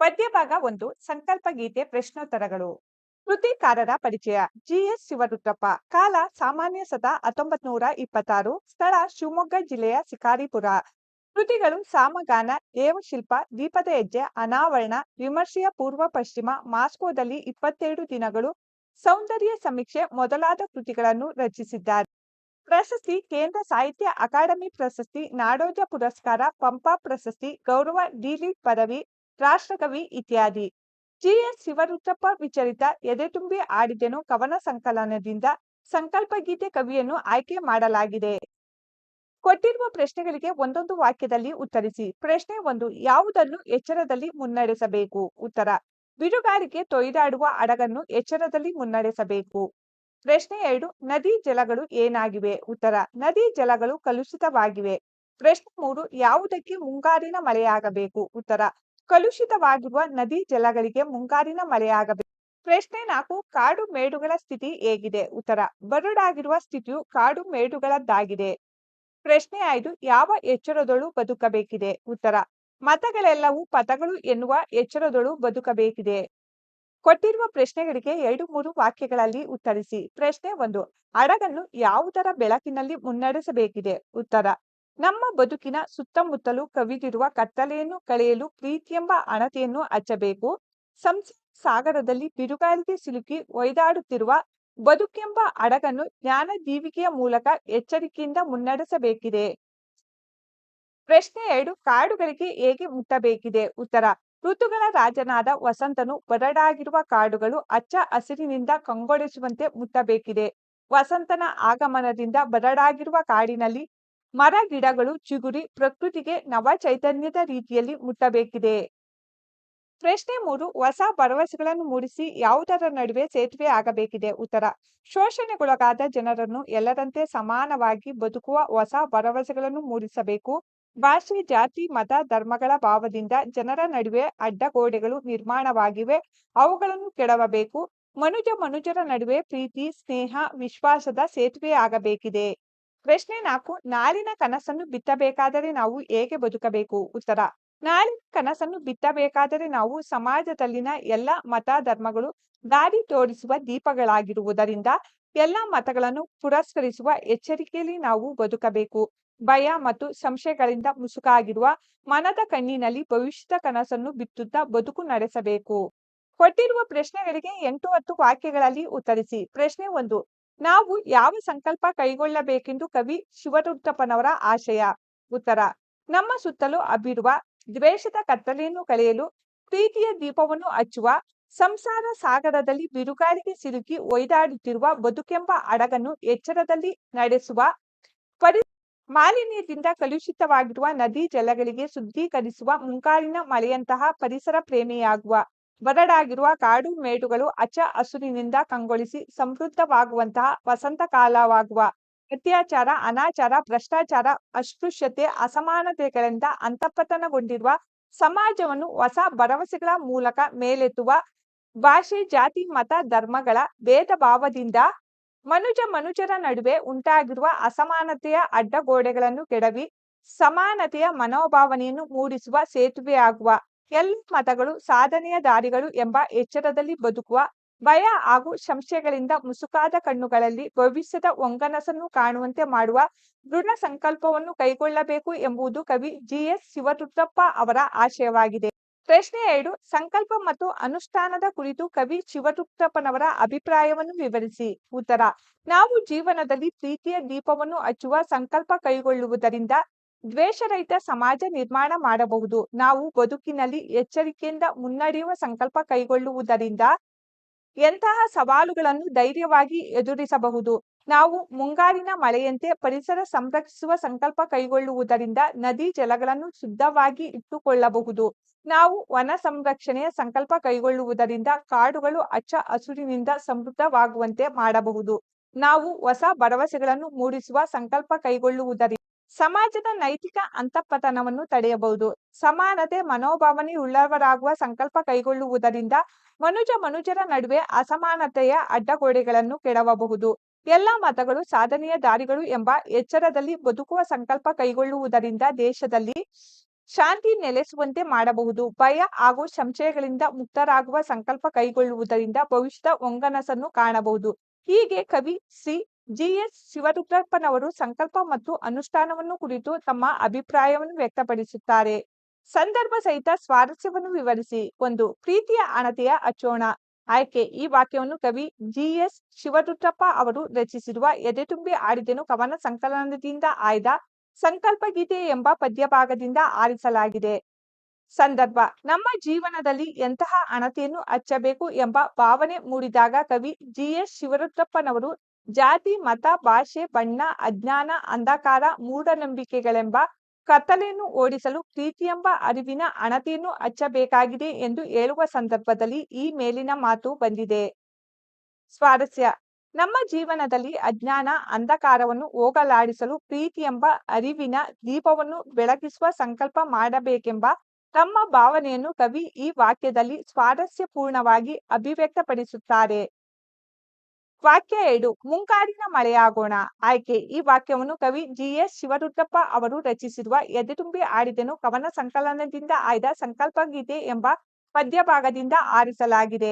ಪದ್ಯಭಾಗ ಒಂದು, ಸಂಕಲ್ಪ ಗೀತೆ, ಪ್ರಶ್ನೋತ್ತರಗಳು. ಕೃತಿಕಾರರ ಪರಿಚಯ, ಜಿಎಸ್ ಶಿವರುದ್ರಪ್ಪ. ಕಾಲ, ಸಾಮಾನ್ಯ ಸತ ಹತ್ತೊಂಬತ್ ನೂರ ಇಪ್ಪತ್ತಾರು, ಸ್ಥಳ, ಶಿವಮೊಗ್ಗ ಜಿಲ್ಲೆಯ ಶಿಕಾರಿಪುರ. ಕೃತಿಗಳು ಸಾಮಗಾನ ದೇವಶಿಲ್ಪ ದೀಪದ ಹೆಜ್ಜೆ, ಅನಾವರಣ, ವಿಮರ್ಶೆಯ ಪೂರ್ವ ಪಶ್ಚಿಮ, ಮಾಸ್ಕೋದಲ್ಲಿ ಇಪ್ಪತ್ತೆರಡು ದಿನಗಳು, ಸೌಂದರ್ಯ ಸಮೀಕ್ಷೆ ಮೊದಲಾದ ಕೃತಿಗಳನ್ನು ರಚಿಸಿದ್ದಾರೆ. ಪ್ರಶಸ್ತಿ, ಕೇಂದ್ರ ಸಾಹಿತ್ಯ ಅಕಾಡೆಮಿ ಪ್ರಶಸ್ತಿ, ನಾಡೋಜ ಪುರಸ್ಕಾರ, ಪಂಪ ಪ್ರಶಸ್ತಿ, ಗೌರವ ಡಿಲಿಟ್ ಪದವಿ ರಾಷ್ಟ್ರಕವಿ ಇತ್ಯಾದಿ. ಜಿಎಸ್ ಶಿವರುದ್ರಪ್ಪ ವಿಚಲಿತ ಎದೆತುಂಬಿ ಆಡಿದೆನು ಕವನ ಸಂಕಲನದಿಂದ ಸಂಕಲ್ಪ ಗೀತೆ ಕವಿಯನ್ನು ಆಯ್ಕೆ ಮಾಡಲಾಗಿದೆ. ಕೊಟ್ಟಿರುವ ಪ್ರಶ್ನೆಗಳಿಗೆ ಒಂದೊಂದು ವಾಕ್ಯದಲ್ಲಿ ಉತ್ತರಿಸಿ, ಪ್ರಶ್ನೆ ಒಂದು, ಯಾವುದನ್ನು ಎಚ್ಚರದಲ್ಲಿ ಮುನ್ನಡೆಸಬೇಕು? ಉತ್ತರ ಬಿರುಗಾರಿಗೆ ತೊಯ್ದಾಡುವ ಹಡಗನ್ನು ಎಚ್ಚರದಲ್ಲಿ ಮುನ್ನಡೆಸಬೇಕು. ಪ್ರಶ್ನೆ ಎರಡು, ನದಿ ಜಲಗಳು ಏನಾಗಿವೆ? ಉತ್ತರ, ನದಿ ಜಲಗಳು ಕಲುಷಿತವಾಗಿವೆ. ಪ್ರಶ್ನೆ ಮೂರು, ಯಾವುದಕ್ಕೆ ಮುಂಗಾರಿನ ಮಳೆಯಾಗಬೇಕು? ಉತ್ತರ ಕಲುಷಿತವಾಗಿರುವ ನದಿ ಜಲಗಳಿಗೆ ಮುಂಗಾರಿನ ಮಳೆಯಾಗಬೇಕು. ಪ್ರಶ್ನೆ ನಾಲ್ಕು, ಕಾಡು ಮೇಡುಗಳ ಸ್ಥಿತಿ ಹೇಗಿದೆ? ಉತ್ತರ, ಬರಡಾಗಿರುವ ಸ್ಥಿತಿಯು ಕಾಡು ಮೇಡುಗಳದ್ದಾಗಿದೆ. ಪ್ರಶ್ನೆ ಐದು, ಯಾವ ಎಚ್ಚರದೊಳು ಬದುಕಬೇಕಿದೆ? ಉತ್ತರ, ಮತಗಳೆಲ್ಲವೂ ಪದಗಳು ಎನ್ನುವ ಎಚ್ಚರದೊಳು ಬದುಕಬೇಕಿದೆ. ಕೊಟ್ಟಿರುವ ಪ್ರಶ್ನೆಗಳಿಗೆ ಎರಡು ಮೂರು ವಾಕ್ಯಗಳಲ್ಲಿ ಉತ್ತರಿಸಿ. ಪ್ರಶ್ನೆ ಒಂದು, ಹಡಗನ್ನು ಯಾವುದರ ಬೆಳಕಿನಲ್ಲಿ ಮುನ್ನಡೆಸಬೇಕಿದೆ? ಉತ್ತರ ನಮ್ಮ ಬದುಕಿನ ಸುತ್ತಮುತ್ತಲು ಕವಿದಿರುವ ಕತ್ತಲೆಯನ್ನು ಕಳೆಯಲು ಪ್ರೀತಿಯೆಂಬ ಅಣತೆಯನ್ನು ಹಚ್ಚಬೇಕು. ಸಂಸ, ಸಾಗರದಲ್ಲಿ ಬಿರುಗಾಳಿಗೆ ಸಿಲುಕಿ ಒಯ್ದಾಡುತ್ತಿರುವ ಬದುಕೆಂಬ ಹಡಗನ್ನು ಜ್ಞಾನ ದೀವಿಕೆಯ ಮೂಲಕ ಎಚ್ಚರಿಕೆಯಿಂದ ಮುನ್ನಡೆಸಬೇಕಿದೆ. ಪ್ರಶ್ನೆ ಎರಡು, ಕಾಡುಗಳಿಗೆ ಹೇಗೆ ಮುಟ್ಟಬೇಕಿದೆ? ಉತ್ತರ, ಋತುಗಳ ರಾಜನಾದ ವಸಂತನು ಬರಡಾಗಿರುವ ಕಾಡುಗಳು ಅಚ್ಚ ಹಸಿರಿನಿಂದ ಕಂಗೊಳಿಸುವಂತೆ ಮುಟ್ಟಬೇಕಿದೆ. ವಸಂತನ ಆಗಮನದಿಂದ ಬರಡಾಗಿರುವ ಕಾಡಿನಲ್ಲಿ ಮರ, ಗಿಡಗಳು, ಚಿಗುರಿ ಪ್ರಕೃತಿಗೆ ನವ ಚೈತನ್ಯದ ರೀತಿಯಲ್ಲಿ ಮುಟ್ಟಬೇಕಿದೆ. ಪ್ರಶ್ನೆ ಮೂರು, ಹೊಸ ಭರವಸೆಗಳನ್ನು ಮೂಡಿಸಿ ಯಾವುದರ ನಡುವೆ ಸೇತುವೆ ಆಗಬೇಕಿದೆ? ಉತ್ತರ, ಶೋಷಣೆಗೊಳಗಾದ ಜನರನ್ನು ಎಲ್ಲರಂತೆ ಸಮಾನವಾಗಿ ಬದುಕುವ ಹೊಸ ಭರವಸೆಗಳನ್ನು ಮೂಡಿಸಬೇಕು. ಭಾಷೆ, ಜಾತಿ, ಮತ, ಧರ್ಮಗಳ ಭಾವದಿಂದ ಜನರ ನಡುವೆ ಅಡ್ಡಗೋಡೆಗಳು ನಿರ್ಮಾಣವಾಗಿವೆ. ಅವುಗಳನ್ನು ಕೆಡವಬೇಕು. ಮನುಜ ಮನುಜರ ನಡುವೆ ಪ್ರೀತಿ, ಸ್ನೇಹ, ವಿಶ್ವಾಸದ ಸೇತುವೆ ಆಗಬೇಕಿದೆ. ಪ್ರಶ್ನೆ ನಾಲ್ಕು ನಾಳಿನ ಕನಸನ್ನು ಬಿತ್ತಬೇಕಾದರೆ ನಾವು ಹೇಗೆ ಬದುಕಬೇಕು? ಉತ್ತರ ನಾಳಿನ ಕನಸನ್ನು ಬಿತ್ತಬೇಕಾದರೆ ನಾವು ಸಮಾಜದಲ್ಲಿನ ಎಲ್ಲ ಮತ ಧರ್ಮಗಳು ದಾರಿ ತೋರಿಸುವ ದೀಪಗಳಾಗಿರುವುದರಿಂದ ಎಲ್ಲ ಮತಗಳನ್ನು ಪುರಸ್ಕರಿಸುವ ಎಚ್ಚರಿಕೆಯಲ್ಲಿ ನಾವು ಬದುಕಬೇಕು. ಭಯ ಮತ್ತು ಸಂಶಯಗಳಿಂದ ಮುಸುಕಾಗಿರುವ ಮನದ ಕಣ್ಣಿನಲ್ಲಿ ಭವಿಷ್ಯದ ಕನಸನ್ನು ಬಿತ್ತುತ್ತಾ ಬದುಕು ನಡೆಸಬೇಕು. ಕೊಟ್ಟಿರುವ ಪ್ರಶ್ನೆಗಳಿಗೆ ಎಂಟು ಹತ್ತು ವಾಕ್ಯಗಳಲ್ಲಿ ಉತ್ತರಿಸಿ. ಪ್ರಶ್ನೆ ಒಂದು ನಾವು ಯಾವ ಸಂಕಲ್ಪ ಕೈಗೊಳ್ಳಬೇಕೆಂದು ಕವಿ ಶಿವರುದ್ರಪ್ಪನವರ ಆಶಯ. ಉತ್ತರ, ನಮ್ಮ ಸುತ್ತಲೂ ಅಬ್ಬಿರುವ ದ್ವೇಷದ ಕತ್ತಲೆಯನ್ನು ಕಳೆಯಲು ಪ್ರೀತಿಯ ದೀಪವನ್ನು ಹಚ್ಚುವ, ಸಂಸಾರ ಸಾಗರದಲ್ಲಿ ಬಿರುಗಾಳಿಗೆ ಸಿಲುಕಿ ಒಯ್ದಾಡುತ್ತಿರುವ ಬದುಕೆಂಬ ಹಡಗನ್ನು ಎಚ್ಚರದಲ್ಲಿ ನಡೆಸುವ, ಪರಿ ಮಾಲಿನ್ಯದಿಂದ ಕಲುಷಿತವಾಗಿರುವ ನದಿ ಜಲಗಳಿಗೆ ಶುದ್ಧೀಕರಿಸುವ ಮುಂಗಾರಿನ ಮಳೆಯಂತಹ ಪರಿಸರ ಪ್ರೇಮಿಯಾಗುವ. ಬರಡಾಗಿರುವ ಕಾಡು ಮೇಡುಗಳು ಅಚ್ಚ ಹಸುರಿನಿಂದ ಕಂಗೊಳಿಸಿ ಸಮೃದ್ಧವಾಗುವಂತಹ ವಸಂತ ಕಾಲವಾಗುವ ಅತ್ಯಾಚಾರ, ಅನಾಚಾರ, ಭ್ರಷ್ಟಾಚಾರ, ಅಸ್ಪೃಶ್ಯತೆ, ಅಸಮಾನತೆಗಳಿಂದ ಅಂತಪತನಗೊಂಡಿರುವ ಸಮಾಜವನ್ನು ಹೊಸ ಭರವಸೆಗಳ ಮೂಲಕ ಮೇಲೆತ್ತುವ ಭಾಷೆ, ಜಾತಿ, ಮತ, ಧರ್ಮಗಳ ಭೇದ ಭಾವದಿಂದ ಮನುಜ ಮನುಜರ ನಡುವೆ ಉಂಟಾಗಿರುವ ಅಸಮಾನತೆಯ ಅಡ್ಡಗೋಡೆಗಳನ್ನು ಕೆಡವಿ ಸಮಾನತೆಯ ಮನೋಭಾವನೆಯನ್ನು ಮೂಡಿಸುವ ಸೇತುವೆಯಾಗುವ ಎಲ್ಲ ಮತಗಳು, ಸಾಧನೆಯ ದಾರಿಗಳು ಎಂಬ ಎಚ್ಚರದಲ್ಲಿ ಬದುಕುವ ಭಯ ಹಾಗೂ ಸಂಶಯಗಳಿಂದ ಮುಸುಕಾದ ಕಣ್ಣುಗಳಲ್ಲಿ ಭವಿಷ್ಯದ ಒಂಗನಸನ್ನು ಕಾಣುವಂತೆ ಮಾಡುವ ದೃಢ ಸಂಕಲ್ಪವನ್ನು ಕೈಗೊಳ್ಳಬೇಕು ಎಂಬುದು ಕವಿ ಜಿಎಸ್ ಶಿವರುದ್ರಪ್ಪ ಅವರ ಆಶಯವಾಗಿದೆ. ಪ್ರಶ್ನೆ ಎರಡು, ಸಂಕಲ್ಪ ಮತ್ತು ಅನುಷ್ಠಾನದ ಕುರಿತು ಕವಿ ಶಿವರುದ್ರಪ್ಪನವರ ಅಭಿಪ್ರಾಯವನ್ನು ವಿವರಿಸಿ. ಉತ್ತರ, ನಾವು ಜೀವನದಲ್ಲಿ ಪ್ರೀತಿಯ ದೀಪವನ್ನು ಹಚ್ಚುವ ಸಂಕಲ್ಪ ಕೈಗೊಳ್ಳುವುದರಿಂದ ದ್ವೇಷರಹಿತ ಸಮಾಜ ನಿರ್ಮಾಣ ಮಾಡಬಹುದು. ನಾವು ಬದುಕಿನಲ್ಲಿ ಎಚ್ಚರಿಕೆಯಿಂದ ಮುನ್ನಡೆಯುವ ಸಂಕಲ್ಪ ಕೈಗೊಳ್ಳುವುದರಿಂದ ಎಂತಹ ಸವಾಲುಗಳನ್ನು ಧೈರ್ಯವಾಗಿ ಎದುರಿಸಬಹುದು. ನಾವು ಮುಂಗಾರಿನ ಮಳೆಯಂತೆ ಪರಿಸರ ಸಂರಕ್ಷಿಸುವ ಸಂಕಲ್ಪ ಕೈಗೊಳ್ಳುವುದರಿಂದ ನದಿ ಜಲಗಳನ್ನು ಶುದ್ಧವಾಗಿ ಇಟ್ಟುಕೊಳ್ಳಬಹುದು. ನಾವು ವನ ಸಂರಕ್ಷಣೆಯ ಸಂಕಲ್ಪ ಕೈಗೊಳ್ಳುವುದರಿಂದ ಕಾಡುಗಳು ಅಚ್ಚ ಹಸುರಿನಿಂದ ಸಮೃದ್ಧವಾಗುವಂತೆ ಮಾಡಬಹುದು. ನಾವು ಹೊಸ ಭರವಸೆಗಳನ್ನು ಮೂಡಿಸುವ ಸಂಕಲ್ಪ ಕೈಗೊಳ್ಳುವುದರಿಂದ ಸಮಾಜದ ನೈತಿಕ ಅಂತಃಪತನವನ್ನು ತಡೆಯಬಹುದು. ಸಮಾನತೆ, ಮನೋಭಾವನೆ ಉಳ್ಳವರಾಗುವ ಸಂಕಲ್ಪ ಕೈಗೊಳ್ಳುವುದರಿಂದ ಮನುಜ ಮನುಜರ ನಡುವೆ ಅಸಮಾನತೆಯ ಅಡ್ಡಗೋಡೆಗಳನ್ನು ಕೆಡವಬಹುದು. ಎಲ್ಲ ಮತಗಳು ಸಾಧನೆಯ ದಾರಿಗಳು ಎಂಬ ಎಚ್ಚರದಲ್ಲಿ ಬದುಕುವ ಸಂಕಲ್ಪ ಕೈಗೊಳ್ಳುವುದರಿಂದ ದೇಶದಲ್ಲಿ ಶಾಂತಿ ನೆಲೆಸುವಂತೆ ಮಾಡಬಹುದು. ಭಯ ಹಾಗೂ ಸಂಶಯಗಳಿಂದ ಮುಕ್ತರಾಗುವ ಸಂಕಲ್ಪ ಕೈಗೊಳ್ಳುವುದರಿಂದ ಭವಿಷ್ಯದ ಒಂಗನಸನ್ನು ಕಾಣಬಹುದು. ಹೀಗೆ ಕವಿ ಶ್ರೀ ಜಿಎಸ್ ಶಿವರುದ್ರಪ್ಪನವರು ಸಂಕಲ್ಪ ಮತ್ತು ಅನುಷ್ಠಾನವನ್ನು ಕುರಿತು ತಮ್ಮ ಅಭಿಪ್ರಾಯವನ್ನು ವ್ಯಕ್ತಪಡಿಸುತ್ತಾರೆ. ಸಂದರ್ಭ ಸಹಿತ ಸ್ವಾರಸ್ಯವನ್ನು ವಿವರಿಸಿ. ಒಂದು, ಪ್ರೀತಿಯ ಅಣತೆಯ ಅಚೋಣ ಆಯ್ಕೆ. ಈ ವಾಕ್ಯವನ್ನು ಕವಿ ಜಿಎಸ್ ಶಿವರುದ್ರಪ್ಪ ಅವರು ರಚಿಸಿರುವ ಎದೆತುಂಬಿ ಆಡಿದೆನು ಕವನ ಸಂಕಲನದಿಂದ ಆಯ್ದ ಸಂಕಲ್ಪ ಗೀತೆ ಎಂಬ ಪದ್ಯಭಾಗದಿಂದ ಆರಿಸಲಾಗಿದೆ. ಸಂದರ್ಭ. ನಮ್ಮ ಜೀವನದಲ್ಲಿ ಎಂತಹ ಅಣತೆಯನ್ನು ಹಚ್ಚಬೇಕು ಎಂಬ ಭಾವನೆ ಮೂಡಿದಾಗ ಕವಿ ಜಿಎಸ್ ಶಿವರುದ್ರಪ್ಪನವರು ಜಾತಿ, ಮತ, ಭಾಷೆ, ಬಣ್ಣ, ಅಜ್ಞಾನ, ಅಂಧಕಾರ, ಮೂಢನಂಬಿಕೆಗಳೆಂಬ ಕತ್ತಲೆಯನ್ನು ಓಡಿಸಲು ಪ್ರೀತಿಯೆಂಬ ಅರಿವಿನ ಅಣತಿಯನ್ನು ಹಚ್ಚಬೇಕಾಗಿದೆ ಎಂದು ಹೇಳುವ ಸಂದರ್ಭದಲ್ಲಿ ಈ ಮೇಲಿನ ಮಾತು ಬಂದಿದೆ. ಸ್ವಾರಸ್ಯ. ನಮ್ಮ ಜೀವನದಲ್ಲಿ ಅಜ್ಞಾನ, ಅಂಧಕಾರವನ್ನು ಹೋಗಲಾಡಿಸಲು ಪ್ರೀತಿ ಎಂಬ ಅರಿವಿನ ದೀಪವನ್ನು ಬೆಳಗಿಸುವ ಸಂಕಲ್ಪ ಮಾಡಬೇಕೆಂಬ ತಮ್ಮ ಭಾವನೆಯನ್ನು ಕವಿ ಈ ವಾಕ್ಯದಲ್ಲಿ ಸ್ವಾರಸ್ಯಪೂರ್ಣವಾಗಿ ಅಭಿವ್ಯಕ್ತಪಡಿಸುತ್ತಾರೆ. ವಾಕ್ಯ ಎರಡು ಮುಂಗಾರಿನ ಮಳೆಯಾಗೋಣ. ಆಯ್ಕೆ, ಈ ವಾಕ್ಯವನ್ನು ಕವಿ ಜಿಎಸ್ ಶಿವರುದ್ರಪ್ಪ ಅವರು ರಚಿಸಿರುವ ಎದೆತುಂಬಿ ಆಡಿದನು ಕವನ ಸಂಕಲನದಿಂದ ಆಯ್ದ ಸಂಕಲ್ಪ ಗೀತೆ ಎಂಬ ಪದ್ಯಭಾಗದಿಂದ ಆರಿಸಲಾಗಿದೆ.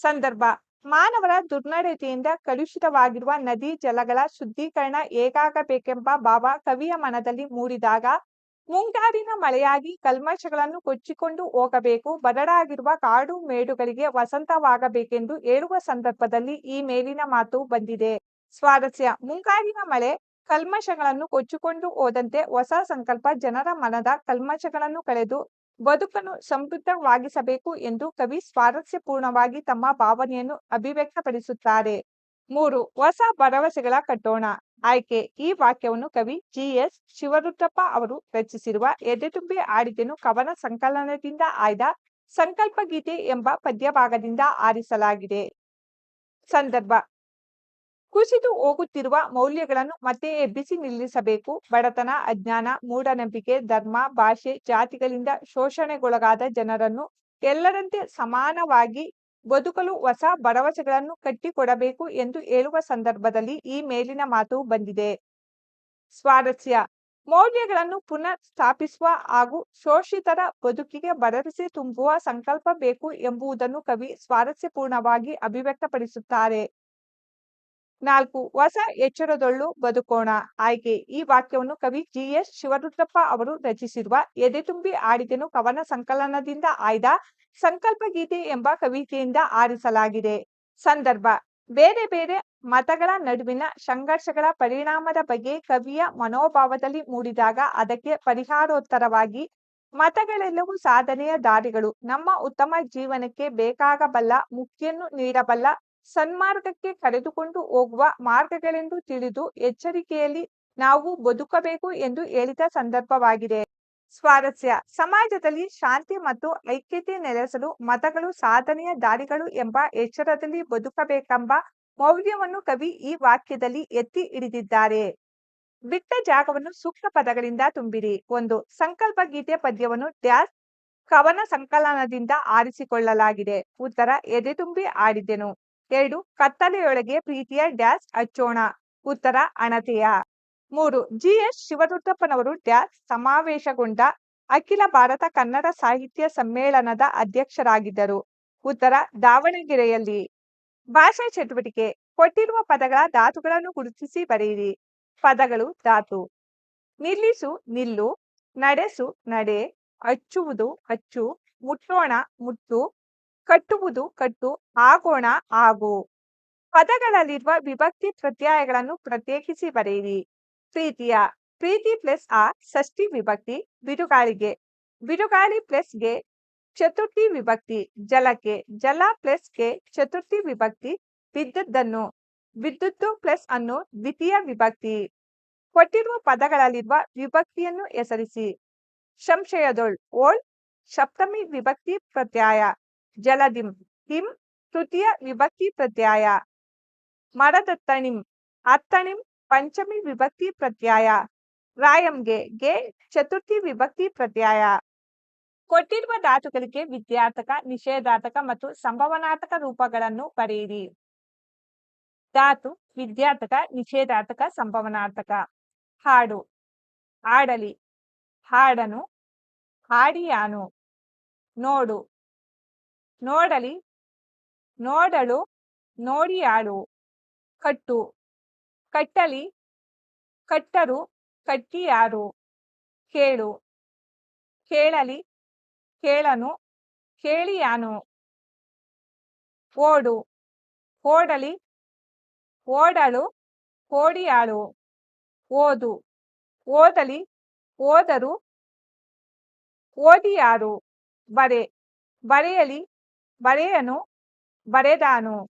ಸಂದರ್ಭ, ಮಾನವರ ದುರ್ನಡತೆಯಿಂದ ಕಲುಷಿತವಾಗಿರುವ ನದಿ ಜಲಗಳ ಶುದ್ಧೀಕರಣ ಹೇಗಾಗಬೇಕೆಂಬ ಭಾವ ಕವಿಯ ಮನದಲ್ಲಿ ಮೂಡಿದಾಗ ಮುಂಗಾರಿನ ಮಳೆಯಾಗಿ ಕಲ್ಮಶಗಳನ್ನು ಕೊಚ್ಚಿಕೊಂಡು ಹೋಗಬೇಕು. ಬರಡಾಗಿರುವ ಕಾಡು ಮೇಡುಗಳಿಗೆ ವಸಂತವಾಗಬೇಕೆಂದು ಹೇಳುವ ಸಂದರ್ಭದಲ್ಲಿ ಈ ಮೇಲಿನ ಮಾತು ಬಂದಿದೆ. ಸ್ವಾರಸ್ಯ ಮುಂಗಾರಿನ ಮಳೆ ಕಲ್ಮಶಗಳನ್ನು ಕೊಚ್ಚಿಕೊಂಡು ಹೋದಂತೆ ಹೊಸ ಸಂಕಲ್ಪ ಜನರ ಮನದ ಕಲ್ಮಶಗಳನ್ನು ಕಳೆದು ಬದುಕನ್ನು ಸಮೃದ್ಧವಾಗಿಸಬೇಕು ಎಂದು ಕವಿ ಸ್ವಾರಸ್ಯಪೂರ್ಣವಾಗಿ ತಮ್ಮ ಭಾವನೆಯನ್ನು ಅಭಿವ್ಯಕ್ತಪಡಿಸುತ್ತಾರೆ. ಮೂರು, ಹೊಸ ಭರವಸೆಗಳ ಕಟ್ಟೋಣ. ಆಯ್ಕೆ ಈ ವಾಕ್ಯವನ್ನು ಕವಿ ಜಿಎಸ್ ಶಿವರುದ್ರಪ್ಪ ಅವರು ರಚಿಸಿರುವ ಎದೆತುಂಬಿ ಆಡಿದೆನು ಕವನ ಸಂಕಲನದಿಂದ ಆಯ್ದ ಸಂಕಲ್ಪ ಗೀತೆ ಎಂಬ ಪದ್ಯಭಾಗದಿಂದ ಆರಿಸಲಾಗಿದೆ. ಸಂದರ್ಭ. ಕುಸಿದು ಹೋಗುತ್ತಿರುವ ಮೌಲ್ಯಗಳನ್ನು ಮತ್ತೆ ಎಬ್ಬಿಸಿ ನಿಲ್ಲಿಸಬೇಕು. ಬಡತನ, ಅಜ್ಞಾನ, ಮೂಢನಂಬಿಕೆ, ಧರ್ಮ, ಭಾಷೆ, ಜಾತಿಗಳಿಂದ ಶೋಷಣೆಗೊಳಗಾದ ಜನರನ್ನು ಎಲ್ಲರಂತೆ ಸಮಾನವಾಗಿ ಬದುಕಲು ಹೊಸ ಭರವಸೆಗಳನ್ನು ಕಟ್ಟಿಕೊಡಬೇಕು ಎಂದು ಹೇಳುವ ಸಂದರ್ಭದಲ್ಲಿ ಈ ಮೇಲಿನ ಮಾತು ಬಂದಿದೆ. ಸ್ವಾರಸ್ಯ. ಮೌಲ್ಯಗಳನ್ನು ಪುನಃ ಸ್ಥಾಪಿಸುವ ಹಾಗೂ ಶೋಷಿತರ ಬದುಕಿಗೆ ಭರವಸೆ ತುಂಬುವ ಸಂಕಲ್ಪ ಬೇಕು ಎಂಬುದನ್ನು ಕವಿ ಸ್ವಾರಸ್ಯಪೂರ್ಣವಾಗಿ ಅಭಿವ್ಯಕ್ತಪಡಿಸುತ್ತಾರೆ. ನಾಲ್ಕು, ಹೊಸ ಎಚ್ಚರದೊಳ್ಳು ಬದುಕೋಣ. ಆಯ್ಕೆ. ಈ ವಾಕ್ಯವನ್ನು ಕವಿ ಜಿಎಸ್ ಶಿವರುದ್ರಪ್ಪ ಅವರು ರಚಿಸಿರುವ ಎದೆತುಂಬಿ ಆಡಿದೆನು ಕವನ ಸಂಕಲನದಿಂದ ಆಯ್ದ ಸಂಕಲ್ಪ ಗೀತೆ ಎಂಬ ಕವಿತೆಯಿಂದ ಆರಿಸಲಾಗಿದೆ. ಸಂದರ್ಭ. ಬೇರೆ ಬೇರೆ ಮತಗಳ ನಡುವಿನ ಸಂಘರ್ಷಗಳ ಪರಿಣಾಮದ ಬಗ್ಗೆ ಕವಿಯ ಮನೋಭಾವದಲ್ಲಿ ಮೂಡಿದಾಗ ಅದಕ್ಕೆ ಪರಿಹಾರೋತ್ತರವಾಗಿ, ಮತಗಳೆಲ್ಲವೂ ಸಾಧನೆಯ ದಾರಿಗಳು. ನಮ್ಮ ಉತ್ತಮ ಜೀವನಕ್ಕೆ ಬೇಕಾಗಬಲ್ಲ, ಮುಕ್ತಿಯನ್ನು ನೀಡಬಲ್ಲ ಸನ್ಮಾರ್ಗಕ್ಕೆ ಕರೆದುಕೊಂಡು ಹೋಗುವ ಮಾರ್ಗಗಳೆಂದು ತಿಳಿದು ಎಚ್ಚರಿಕೆಯಲ್ಲಿ ನಾವು ಬದುಕಬೇಕು ಎಂದು ಹೇಳಿದ ಸಂದರ್ಭವಾಗಿದೆ. ಸ್ವಾರಸ್ಯ, ಸಮಾಜದಲ್ಲಿ ಶಾಂತಿ ಮತ್ತು ಐಕ್ಯತೆ ನೆಲೆಸಲು ಮತಗಳು ಸಾಧನೆಯ ದಾರಿಗಳು ಎಂಬ ಎಚ್ಚರದಲ್ಲಿ ಬದುಕಬೇಕೆಂಬ ಮೌಲ್ಯವನ್ನು ಕವಿ ಈ ವಾಕ್ಯದಲ್ಲಿ ಎತ್ತಿ ಹಿಡಿದಿದ್ದಾರೆ. ಬಿಟ್ಟ ಜಾಗವನ್ನು ಸೂಕ್ತ ಪದಗಳಿಂದ ತುಂಬಿರಿ. ಒಂದು ಸಂಕಲ್ಪ ಗೀತೆ ಪದ್ಯವನ್ನು ಡ್ಯಾಸ್ ಕವನ ಸಂಕಲನದಿಂದ ಆರಿಸಿಕೊಳ್ಳಲಾಗಿದೆ. ಉತ್ತರ ಎದೆತುಂಬಿ ಆಡಿದೆನು ಎರಡು, ಕತ್ತಲೆಯೊಳಗೆ ಪ್ರೀತಿಯ ಡ್ಯಾಸ್ ಹಚ್ಚೋಣ. ಉತ್ತರ, ಅಣತೆಯ. ಮೂರು, ಜಿಎಸ್ ಶಿವರುದ್ರಪ್ಪನವರು ಡ್ಯಾಸ್ ಸಮಾವೇಶಗೊಂಡ ಅಖಿಲ ಭಾರತ ಕನ್ನಡ ಸಾಹಿತ್ಯ ಸಮ್ಮೇಳನದ ಅಧ್ಯಕ್ಷರಾಗಿದ್ದರು. ಉತ್ತರ, ದಾವಣಗೆರೆಯಲ್ಲಿ. ಭಾಷಾ ಚಟುವಟಿಕೆ, ಕೊಟ್ಟಿರುವ ಪದಗಳ ಧಾತುಗಳನ್ನು ಗುರುತಿಸಿ ಬರೆಯಿರಿ. ಪದಗಳು ಧಾತು. ನಿಲ್ಲಿಸು, ನಿಲ್ಲು. ನಡೆಸು, ನಡೆ. ಅಚ್ಚುವುದು ಅಚ್ಚು ಮುಟ್ಟೋಣ, ಮುಟ್ಟು. ಕಟ್ಟುವುದು ಕಟ್ಟು, ಆಗೋಣ, ಆಗು. ಪದಗಳಲ್ಲಿರುವ ವಿಭಕ್ತಿ ಪ್ರತ್ಯಯಗಳನ್ನು ಪ್ರತ್ಯೇಕಿಸಿ ಬರೆಯಿರಿ. ಪ್ರೀತಿಯ, ಪ್ರೀತಿ ಪ್ಲಸ್ ಆ ಷಷ್ಠಿ ವಿಭಕ್ತಿ, ಬಿರುಗಾಳಿಗೆ. ಬಿರುಗಾಳಿ ಪ್ಲಸ್ಗೆ, ಚತುರ್ಥಿ ವಿಭಕ್ತಿ, ಜಲಕ್ಕೆ. ಜಲ ಪ್ಲಸ್ಗೆ, ಚತುರ್ಥಿ ವಿಭಕ್ತಿ ಬಿದ್ದದ್ದನ್ನು ವಿದ್ಯುತ್ತು ಪ್ಲಸ್ ಅನ್ನು ದ್ವಿತೀಯ ವಿಭಕ್ತಿ. ಕೊಟ್ಟಿರುವ ಪದಗಳಲ್ಲಿರುವ ವಿಭಕ್ತಿಯನ್ನು ಹೆಸರಿಸಿ. ಸಂಶಯದೊಳ್, ಓಳ್, ಸಪ್ತಮಿ ವಿಭಕ್ತಿ ಪ್ರತ್ಯಯ. ಜಲದಿಂ ಹಿಂ ತೃತೀಯ ವಿಭಕ್ತಿ ಪ್ರತ್ಯಯ. ಮರದತ್ತಣಿಂ ಅತ್ತಣಿಂ ಪಂಚಮಿ ವಿಭಕ್ತಿ ಪ್ರತ್ಯಯ. ರಾಯಂಗೆ ಗೆ ಚತುರ್ಥಿ ವಿಭಕ್ತಿ ಪ್ರತ್ಯಯ. ಕೊಟ್ಟಿರುವ ಧಾತುಗಳಿಗೆ ವಿದ್ಯಾರ್ಥಕ ನಿಷೇಧಾರ್ಥಕ ಮತ್ತು ಸಂಭವನಾರ್ಥಕ ರೂಪಗಳನ್ನು ಬರೆಯಿರಿ ಧಾತು ವಿದ್ಯಾರ್ಥಕ ನಿಷೇಧಾರ್ಥಕ ಸಂಭವನಾರ್ಥಕ ಹಾಡು ಆಡಲಿ ಹಾಡನು, ಹಾಡಿಯಾನು. ನೋಡು. ನೋಡಲಿ, ನೋಡಲು, ನೋಡಿಯಾಳು. ಕಟ್ಟು, ಕಟ್ಟಲಿ, ಕಟ್ಟರು, ಕಟ್ಟಿಯಾರು. ಕೇಳು, ಕೇಳಲಿ, ಕೇಳನು, ಕೇಳಿಯಾನು. ಓಡು, ಓಡಲಿ, ಓಡಲು, ಓಡಿಯಾಳು. ಓದು, ಓದಲಿ, ಓದರು, ಓದಿಯಾರು. ಬರೆ, ಬರೆಯಲಿ Vareno, Varedano,